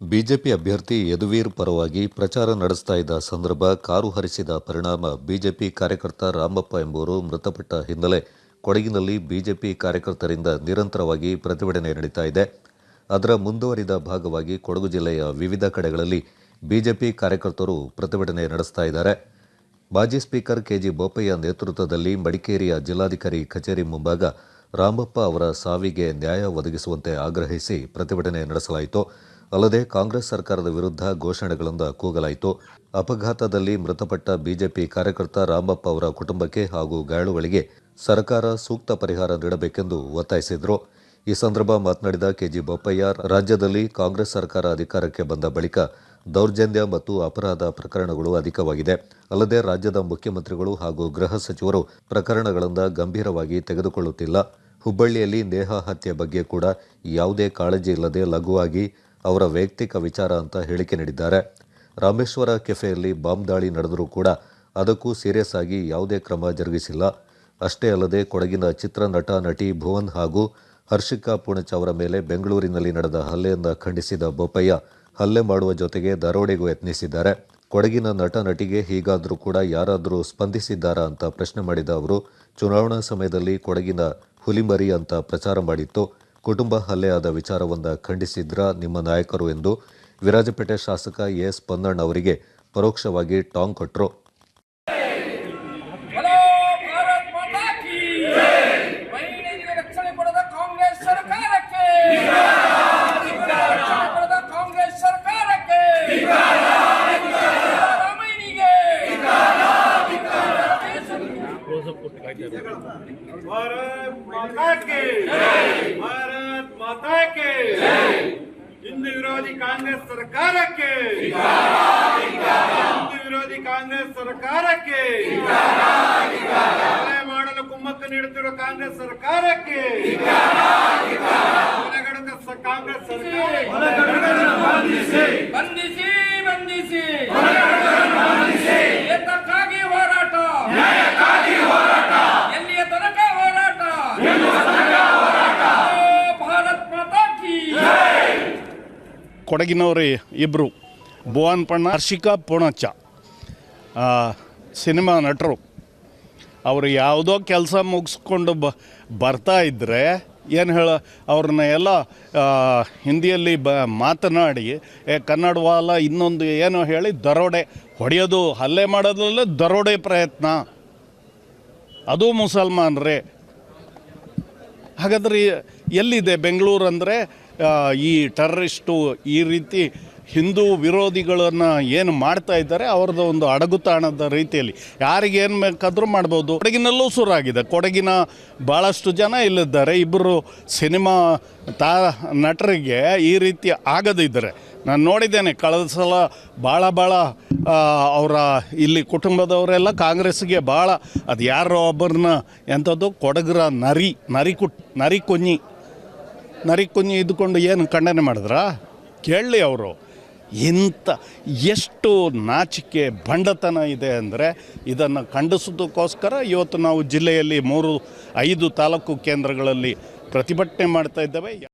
BJP ಅಭ್ಯರ್ಥಿ ಯದುವೀರ್ ಪರವಾಗಿ ಪ್ರಚಾರ ನಡೆಸ್ತಾ ಇದ್ದ ಸಂದರ್ಭ ಕಾರು ಹರಿಸಿದ ಪರಿಣಾಮ ಬಿಜೆಪಿ ಕಾರ್ಯಕರ್ತ ರಾಮಪ್ಪ ಎಂಬುವರು ಮೃತಪಟ್ಟ ಹಿನ್ನೆಲೆ ಕೊಡಗಿನಲ್ಲಿ ಬಿಜೆಪಿ ಕಾರ್ಯಕರ್ತರಿಂದ ನಿರಂತರವಾಗಿ ಪ್ರತಿಭಟನೆ ನಡೀತಾ ಇದೆ. ಅದರ ಮುಂದುವರಿದ ಭಾಗವಾಗಿ ಕೊಡಗು ಜಿಲ್ಲೆಯ ವಿವಿಧ ಕಡೆಗಳಲ್ಲಿ ಬಿಜೆಪಿ ಕಾರ್ಯಕರ್ತರು ಪ್ರತಿಭಟನೆ ನಡೆಸ್ತಾ ಇದ್ದಾರೆ. ಮಾಜಿ ಸ್ಪೀಕರ್ ಕೆಜಿ ಬೋಪಯ್ಯ ನೇತೃತ್ವದಲ್ಲಿ ಮಡಿಕೇರಿಯ ಜಿಲ್ಲಾಧಿಕಾರಿ ಕಚೇರಿ ಮುಂಭಾಗ ರಾಮಪ್ಪ ಅವರ ಸಾವಿಗೆ ನ್ಯಾಯ ಒದಗಿಸುವಂತೆ ಆಗ್ರಹಿಸಿ ಪ್ರತಿಭಟನೆ ನಡೆಸಲಾಯಿತು. ಅಲ್ಲದೆ ಕಾಂಗ್ರೆಸ್ ಸರ್ಕಾರದ ವಿರುದ್ಧ ಘೋಷಣೆಗಳಿಂದ ಕೂಗಲಾಯಿತು. ಅಪಘಾತದಲ್ಲಿ ಮೃತಪಟ್ಟ ಬಿಜೆಪಿ ಕಾರ್ಯಕರ್ತ ರಾಮಪ್ಪ ಅವರ ಕುಟುಂಬಕ್ಕೆ ಹಾಗೂ ಗಾಯಾಳುಗಳಿಗೆ ಸರ್ಕಾರ ಸೂಕ್ತ ಪರಿಹಾರ ನೀಡಬೇಕೆಂದು ಒತ್ತಾಯಿಸಿದರು. ಈ ಸಂದರ್ಭ ಮಾತನಾಡಿದ ಕೆಜಿ ಬೋಪಯ್ಯ ರಾಜ್ಯದಲ್ಲಿ ಕಾಂಗ್ರೆಸ್ ಸರ್ಕಾರ ಅಧಿಕಾರಕ್ಕೆ ಬಂದ ಬಳಿಕ ದೌರ್ಜನ್ಯ ಮತ್ತು ಅಪರಾಧ ಪ್ರಕರಣಗಳು ಅಧಿಕವಾಗಿದೆ. ಅಲ್ಲದೆ ರಾಜ್ಯದ ಮುಖ್ಯಮಂತ್ರಿಗಳು ಹಾಗೂ ಗೃಹ ಸಚಿವರು ಪ್ರಕರಣಗಳಿಂದ ಗಂಭೀರವಾಗಿ ತೆಗೆದುಕೊಳ್ಳುತ್ತಿಲ್ಲ. ಹುಬ್ಬಳ್ಳಿಯಲ್ಲಿ ನೇಹ ಹತ್ಯೆ ಬಗ್ಗೆ ಕೂಡ ಯಾವುದೇ ಕಾಳಜಿ ಇಲ್ಲದೆ ಲಘುವಾಗಿ ಅವರ ವೈಯಕ್ತಿಕ ವಿಚಾರ ಅಂತ ಹೇಳಿಕೆ ನೀಡಿದ್ದಾರೆ. ರಾಮೇಶ್ವರ ಕೆಫೆಯಲ್ಲಿ ಬಾಂಬ್ ದಾಳಿ ನಡೆದರೂ ಕೂಡ ಅದಕ್ಕೂ ಸೀರಿಯಸ್ ಆಗಿ ಯಾವುದೇ ಕ್ರಮ ಜರುಗಿಸಿಲ್ಲ. ಅಷ್ಟೇ ಅಲ್ಲದೆ ಕೊಡಗಿನ ಚಿತ್ರ ನಟ, ನಟಿ ಭುವನ್ ಹಾಗೂ ಹರ್ಷಿಕಾ ಪುಣಚ್ ಅವರ ಮೇಲೆ ಬೆಂಗಳೂರಿನಲ್ಲಿ ನಡೆದ ಹಲ್ಲೆಯನ್ನು ಖಂಡಿಸಿದ ಬೋಪಯ್ಯ ಹಲ್ಲೆ ಮಾಡುವ ಜೊತೆಗೆ ದರೋಡೆಗೂ ಯತ್ನಿಸಿದ್ದಾರೆ. ಕೊಡಗಿನ ನಟ, ನಟಿಗೆ ಹೀಗಾದರೂ ಕೂಡ ಯಾರಾದರೂ ಸ್ಪಂದಿಸಿದ್ದಾರಾ ಅಂತ ಪ್ರಶ್ನೆ ಮಾಡಿದ ಅವರು, ಚುನಾವಣಾ ಸಮಯದಲ್ಲಿ ಕೊಡಗಿನ ಹುಲಿಮರಿ ಅಂತ ಪ್ರಚಾರ ಮಾಡಿತ್ತು. ಕುಟುಂಬ ಹಲ್ಲೆಯಾದ ವಿಚಾರವನ್ನ ಖಂಡಿಸಿದ್ರ ನಿಮ್ಮ ನಾಯಕರು ಎಂದು ವಿರಾಜಪೇಟೆ ಶಾಸಕ ಎಸ್ ಪನ್ನಣ್ಣ ಅವರಿಗೆ ಪರೋಕ್ಷವಾಗಿ ಟಾಂಗ್ ಕೊಟ್ಟರು ಹಲೋ ಭಾರತ್ ಮಾತಾ ಕಿ ಮಹಿಳೆಯರಿಗೆ ರಕ್ಷಣೆ ಕೊಡದ ಕಾಂಗ್ರೆಸ್ ಸರ್ಕಾರಕ್ಕೆ ರಕ್ಷಣೆ ಕೊಡದ ಕಾಂಗ್ರೆಸ್ ಸರ್ಕಾರಕ್ಕೆ ಸಿದ್ದರಾಮಯ್ಯನಿಗೆ ಕ್ಲೋಸ್ ಅಪ್ ಕಾಯ್ತಾ ಇದ್ದಾರೆ ಭಾರತ್ ಕಿ ಹಿಂದೂ ವಿರೋಧಿ ಕಾಂಗ್ರೆಸ್ ಸರ್ಕಾರಕ್ಕೆ ಹಿಂದೂ ವಿರೋಧಿ ಕಾಂಗ್ರೆಸ್ ಸರ್ಕಾರಕ್ಕೆ ಮಾಡಲು ಕುಮ್ಮಕ್ಕು ನೀಡುತ್ತಿರುವ ಕಾಂಗ್ರೆಸ್ ಸರ್ಕಾರಕ್ಕೆ ಕಾಂಗ್ರೆಸ್ ಸರ್ಕಾರ ಬಂಧಿಸಿ ಬಂಧಿಸಿ ಬಂಧಿಸಿ ಕೊಡಗಿನವರು ಇಬ್ಬರು ಭುವನ್ ಪಣ್ಣ, ಹರ್ಷಿಕಾ ಪುಣಚ ಸಿನಿಮಾ ನಟರು. ಅವರು ಯಾವುದೋ ಕೆಲಸ ಮುಗಿಸ್ಕೊಂಡು ಬ, ಬರ್ತಾ ಇದ್ದರೆ ಏನು ಹೇಳ, ಅವ್ರನ್ನ ಎಲ್ಲ ಹಿಂದಿಯಲ್ಲಿ ಬ, ಮಾತನಾಡಿ, ಏ ಕನ್ನಡವಾಲ ಇನ್ನೊಂದು ಏನೋ ಹೇಳಿ ದರೋಡೆ, ಹೊಡೆಯೋದು, ಹಲ್ಲೆ ಮಾಡೋದ್ರಲ್ಲೇ ದರೋಡೆ ಪ್ರಯತ್ನ. ಅದು ಮುಸಲ್ಮಾನ್ರೇ. ಹಾಗಾದ್ರೆ ಎಲ್ಲಿದೆ ಬೆಂಗಳೂರು ಅಂದರೆ ಈ ಟೆರರಿಸ್ಟು ಈ ರೀತಿ ಹಿಂದೂ ವಿರೋಧಿಗಳನ್ನು ಏನು ಮಾಡ್ತಾ ಇದ್ದಾರೆ, ಅವ್ರದ್ದು ಒಂದು ಅಡಗುತಾಣದ ರೀತಿಯಲ್ಲಿ. ಯಾರಿಗೇನು ಬೇಕಾದರೂ ಮಾಡ್ಬೋದು. ಕೊಡಗಿನಲ್ಲೂ ಶುರುವಾಗಿದೆ. ಕೊಡಗಿನ ಭಾಳಷ್ಟು ಜನ ಇಲ್ಲಿದ್ದಾರೆ. ಇಬ್ಬರು ಸಿನಿಮಾ ತಾ, ನಟರಿಗೆ ಈ ರೀತಿ ಆಗದಿದ್ದರೆ ನಾನು ನೋಡಿದ್ದೇನೆ, ಕಳೆದ ಸಲ ಭಾಳ ಭಾಳ ಅವರ ಇಲ್ಲಿ ಕುಟುಂಬದವರೆಲ್ಲ ಕಾಂಗ್ರೆಸ್ಗೆ ಭಾಳ ಅದು ಯಾರೋ ಒಬ್ಬರನ್ನ ಎಂಥದ್ದು, ಕೊಡಗರ ನರಿ ನರಿ ಕುಟ್ ನರಿ ಕುഞ്ഞಿ ನರಿ ಕುಂಜಿ ಇದ್ದುಕೊಂಡು ಏನು ಖಂಡನೆ ಮಾಡಿದ್ರಾ? ಕೇಳಲಿ ಅವರು. ಇಂಥ ಎಷ್ಟು ನಾಚಿಕೆ, ಬಂಡತನ ಇದೆ ಅಂದರೆ ಇದನ್ನು ಖಂಡಿಸೋದಕ್ಕೋಸ್ಕರ ಇವತ್ತು ನಾವು ಜಿಲ್ಲೆಯಲ್ಲಿ ಮೂರು, ಐದು ತಾಲೂಕು ಕೇಂದ್ರಗಳಲ್ಲಿ ಪ್ರತಿಭಟನೆ ಮಾಡ್ತಾ ಇದ್ದೇವೆ.